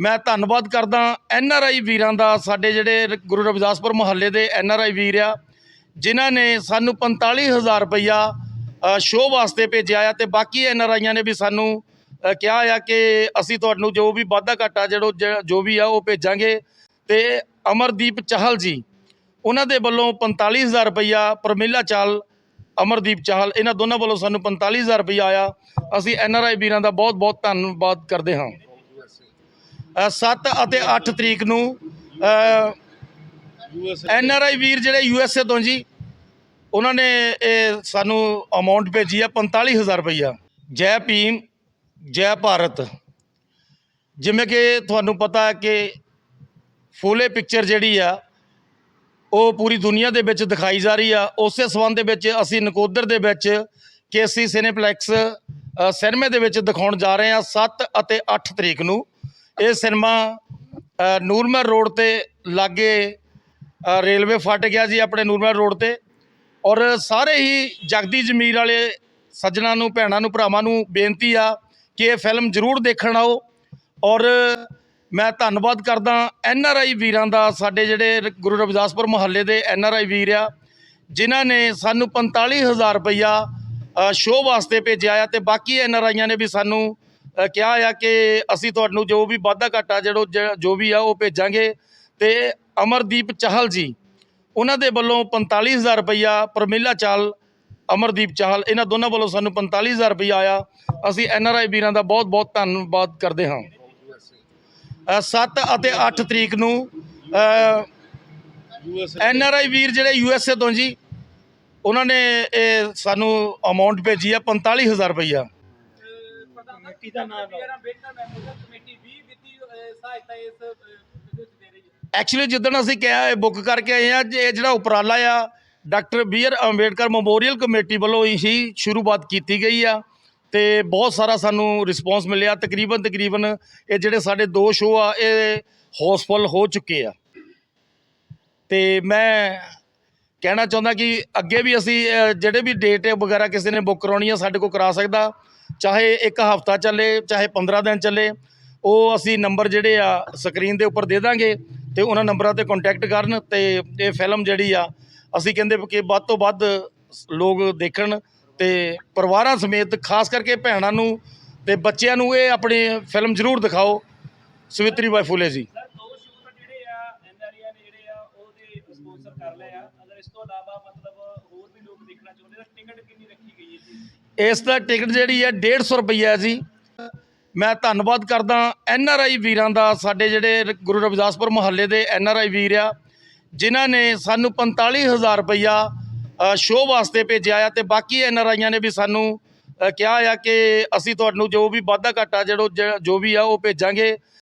ਮੈਂ ਧੰਨਵਾਦ ਕਰਦਾ ਐਨ ਆਰ ਆਈ ਵੀਰਾਂ ਦਾ, ਸਾਡੇ ਜਿਹੜੇ ਗੁਰੂ ਰਵਿਦਾਸਪੁਰ ਮੁਹੱਲੇ ਦੇ ਐਨ ਆਰ ਆਈ ਵੀਰ ਆ, ਜਿਨ੍ਹਾਂ ਨੇ ਸਾਨੂੰ 45000 ਰੁਪਈਆ ਸ਼ੋਅ ਵਾਸਤੇ ਭੇਜਿਆ ਆ ਤੇ ਬਾਕੀ ਐਨ ਆਰ ਆਈਆਂ ਨੇ ਵੀ ਸਾਨੂੰ ਕਿਹਾ ਆ ਕਿ ਅਸੀਂ ਤੁਹਾਨੂੰ ਜੋ ਵੀ ਵਾਧਾ ਘਾਟਾ ਜਿਹੜਾ ਜ- ਜੋ ਵੀ ਆ ਉਹ ਭੇਜਾਂਗੇ। ਤੇ ਅਮਰਦੀਪ ਚਾਹਲ ਜੀ, ਉਹਨਾਂ ਦੇ ਵੱਲੋਂ 45000 ਰੁਪਈਆ ਪਰਮਿਲਾ ਚਾਲ, ਅਮਰਦੀਪ ਚਾਹਲ, ਇਹਨਾਂ ਦੋਨਾਂ ਵੱਲੋਂ ਸਾਨੂੰ 45000 ਰੁਪਈਆ ਆਇਆ। ਅਸੀਂ ਐਨ ਆਰ ਆਈ ਵੀਰਾਂ ਦਾ ਬਹੁਤ ਬਹੁਤ ਧੰਨਵਾਦ ਕਰਦੇ ਹਾਂ। 7 ਅਤੇ 8 ਤਰੀਕ ਨੂੰ ਐਨ ਆਰ ਆਈ ਵੀਰ ਜਿਹੜੇ ਯੂ ਐਸ ਏ ਤੋਂ ਜੀ, ਉਹਨਾਂ ਨੇ ਇਹ ਸਾਨੂੰ ਅਮਾਉਂਟ ਭੇਜੀ ਆ 45000 ਰੁਪਈਆ। ਜੈ ਭੀਮ, ਜੈ ਭਾਰਤ। ਜਿਵੇਂ ਕਿ ਤੁਹਾਨੂੰ ਪਤਾ ਹੈ ਕਿ ਫੂਲੇ ਪਿਕਚਰ ਜਿਹੜੀ ਆ, ਉਹ ਪੂਰੀ ਦੁਨੀਆ ਦੇ ਵਿੱਚ ਦਿਖਾਈ ਜਾ ਰਹੀ ਆ। ਉਸੇ ਸਬੰਧ ਦੇ ਵਿੱਚ ਅਸੀਂ ਨਕੋਦਰ ਦੇ ਵਿੱਚ ਕੇਸੀ ਸਿਨੇਪਲੈਕਸ ਸਿਨੇਮੇ ਦੇ ਵਿੱਚ ਦਿਖਾਉਣ ਜਾ ਰਹੇ ਹਾਂ 7 ਅਤੇ 8 ਤਰੀਕ ਨੂੰ। ਇਹ ਸਿਨੇਮਾ ਨੂਰਮਹਿਲ ਰੋਡ ਤੇ ਲਾਗੇ ਰੇਲਵੇ ਫਟ ਗਿਆ ਜੀ ਆਪਣੇ ਨੂਰਮਹਿਰ ਰੋਡ ਤੇ। ਔਰ ਸਾਰੇ ਹੀ ਜਗਦੀ ਜਮੀਰ ਵਾਲੇ ਸੱਜਣਾ ਨੂੰ, ਭੈਣਾਂ ਨੂੰ, ਭਰਾਵਾਂ ਨੂੰ ਬੇਨਤੀ ਆ ਕਿ ਇਹ ਫਿਲਮ ਜ਼ਰੂਰ ਦੇਖਣ ਆਓ। ਔਰ ਮੈਂ ਧੰਨਵਾਦ ਕਰਦਾ ਐਨ ਆਰ ਆਈ ਵੀਰਾਂ ਦਾ, ਸਾਡੇ ਜਿਹੜੇ ਗੁਰੂ ਰਵਿਦਾਸਪੁਰ ਮੁਹੱਲੇ ਦੇ ਐਨ ਆਰ ਆਈ ਵੀਰ ਆ, ਜਿਨ੍ਹਾਂ ਨੇ ਸਾਨੂੰ 45000 ਰੁਪਈਆ ਸ਼ੋਅ ਵਾਸਤੇ ਭੇਜਿਆ ਆ ਤੇ ਬਾਕੀ ਐਨ ਆਰ ਆਈਆਂ ਨੇ ਵੀ ਸਾਨੂੰ ਕਿਹਾ ਆ ਕਿ ਅਸੀਂ ਤੁਹਾਨੂੰ ਜੋ ਵੀ ਵਾਧਾ ਘਾਟਾ ਜਿਹੜਾ ਜ- ਜੋ ਵੀ ਆ ਉਹ ਭੇਜਾਂਗੇ ਤੇ ਅਮਰਦੀਪ ਚਾਹਲ ਜੀ, ਉਹਨਾਂ ਦੇ ਵੱਲੋਂ 45000 ਰੁਪਈਆ ਪਰਮਿਲਾ ਚਾਲ, ਅਮਰਦੀਪ ਚਾਹਲ, ਇਹਨਾਂ ਦੋਨਾਂ ਵੱਲੋਂ ਸਾਨੂੰ 45000 ਰੁਪਈਆ ਆਇਆ। ਅਸੀਂ ਐਨ ਆਰ ਆਈ ਵੀਰਾਂ ਦਾ ਬਹੁਤ ਬਹੁਤ ਧੰਨਵਾਦ ਕਰਦੇ ਹਾਂ। 7 ਅਤੇ 8 ਤਰੀਕ ਨੂੰ ਐਨ ਆਰ ਆਈ ਵੀਰ ਜਿਹੜੇ ਯੂ ਐਸ ਏ ਤੋਂ ਜੀ, ਉਹਨਾਂ ਨੇ ਇਹ ਸਾਨੂੰ ਅਮਾਉਂਟ ਭੇਜੀ ਆ 45000 ਰੁਪਈਆ। ਕਮੇਟੀ ਦਾ ਨਾਮ ਮੇਰਾ ਬੇਟਾ ਮੈਂਬਰ ਕਮੇਟੀ 20 ਵਿੱਤੀ ਅਹ, ਸਹਾਇਤਾ ਇਸ ਅਹ, ਵਿੱਚ ਦੇ ਰਹੀ ਹੈ। ਐਕਚੁਅਲੀ ਜਿੱਦਣ ਅਸੀਂ ਕਿਹਾ ਇਹ ਬੁੱਕ ਕਰਕੇ ਆਏ ਆ ਇਹ ਜਿਹੜਾ ਉਪਰਾਲਾ ਆ doctor B R Ambedkar memorial committee ਵੱਲੋਂ ਹੀ ਸ਼ੁਰੂਆਤ ਕੀਤੀ ਗਈ ਆ ਤੇ ਬਹੁਤ ਸਾਰਾ ਸਾਨੂੰ ਰਿਸਪੌਂਸ ਮਿਲਿਆ। ਤਕਰੀਬਨ ਤਕਰੀਬਨ ਇਹ ਜਿਹੜੇ ਸਾਡੇ ਦੋ ਸ਼ੋਅ ਆ ਇਹ ਹਾਊਸਫੁੱਲ ਹੋ ਚੁੱਕੇ ਆ। ਤੇ ਮੈਂ ਕਹਿਣਾ ਚਾਹੁੰਦਾ ਕਿ ਅੱਗੇ ਵੀ ਅਸੀਂ ਜਿਹੜੇ ਵੀ ਡੇਟ ਵਗੈਰਾ ਕਿਸੇ ਨੇ ਬੁੱਕ ਕਰਾਉਣੀ ਆ ਸਾਡੇ ਕੋਲ ਕਰਾ ਸਕਦਾ। ਚਾਹੇ ਇੱਕ ਹਫਤਾ ਚੱਲੇ, ਚਾਹੇ 15 ਦਿਨ ਚੱਲੇ, ਉਹ ਅਸੀਂ ਨੰਬਰ ਜਿਹੜੇ ਆ ਸਕਰੀਨ ਦੇ ਉੱਪਰ ਦੇ ਦਾਂਗੇ ਤੇ ਉਹਨਾਂ ਨੰਬਰਾਂ ਤੇ ਕੰਟੈਕਟ ਕਰਨ ਤੇ ਇਹ ਫਿਲਮ ਜਿਹੜੀ ਆ, ਅਸੀਂ ਕਹਿੰਦੇ ਕਿ ਵੱਧ ਤੋਂ ਵੱਧ ਲੋਕ ਦੇਖਣ ਤੇ ਪਰਿਵਾਰਾਂ ਸਮੇਤ ਖਾਸ ਕਰਕੇ ਭੈਣਾਂ ਨੂੰ ਤੇ ਬੱਚਿਆਂ ਨੂੰ ਇਹ ਆਪਣੀ ਫਿਲਮ ਜ਼ਰੂਰ ਦਿਖਾਓ। ਸਵਿਤਰੀ ਬਾਈ ਫੁਲੇ ਜੀ। ਇਲਾਵਾ ਮਤਲਬ ਹੋਰ ਵੀ ਲੋਕ ਦੇਖਣਾ ਚਾਹੁੰਦੇ ਤਾਂ ਟਿਕਟ ਕਿੰਨੀ ਰੱਖੀ ਗਈ ਹੈ ਜੀ? ਇਸ ਦਾ ਟਿਕਟ ਜਿਹੜੀ ਹੈ 150 ਰੁਪਈਆ ਜੀ। ਮੈਂ ਧੰਨਵਾਦ ਕਰਦਾ ਐਨ ਆਰ ਆਈ ਵੀਰਾਂ ਦਾ, ਸਾਡੇ ਜਿਹੜੇ ਗੁਰੂ ਰਵਿਦਾਸਪੁਰ ਮੁਹੱਲੇ ਦੇ ਐਨ ਆਰ ਆਈ ਵੀਰ ਆ, ਜਿਨ੍ਹਾਂ ਨੇ ਸਾਨੂੰ 45000 ਰੁਪਈਆ ਸ਼ੋਅ ਵਾਸਤੇ ਭੇਜਿਆ ਆ ਤੇ ਬਾਕੀ ਐਨ ਆਰ ਆਈਆਂ ਨੇ ਵੀ ਸਾਨੂੰ ਕਿਹਾ ਆ ਕਿ ਅਸੀਂ ਤੁਹਾਨੂੰ ਜੋ ਵੀ ਵਾਧਾ ਘਾਟਾ, ਜਿਹੜੋ ਜ- ਜੋ ਵੀ ਆ, ਉਹ ਭੇਜਾਂਗੇ।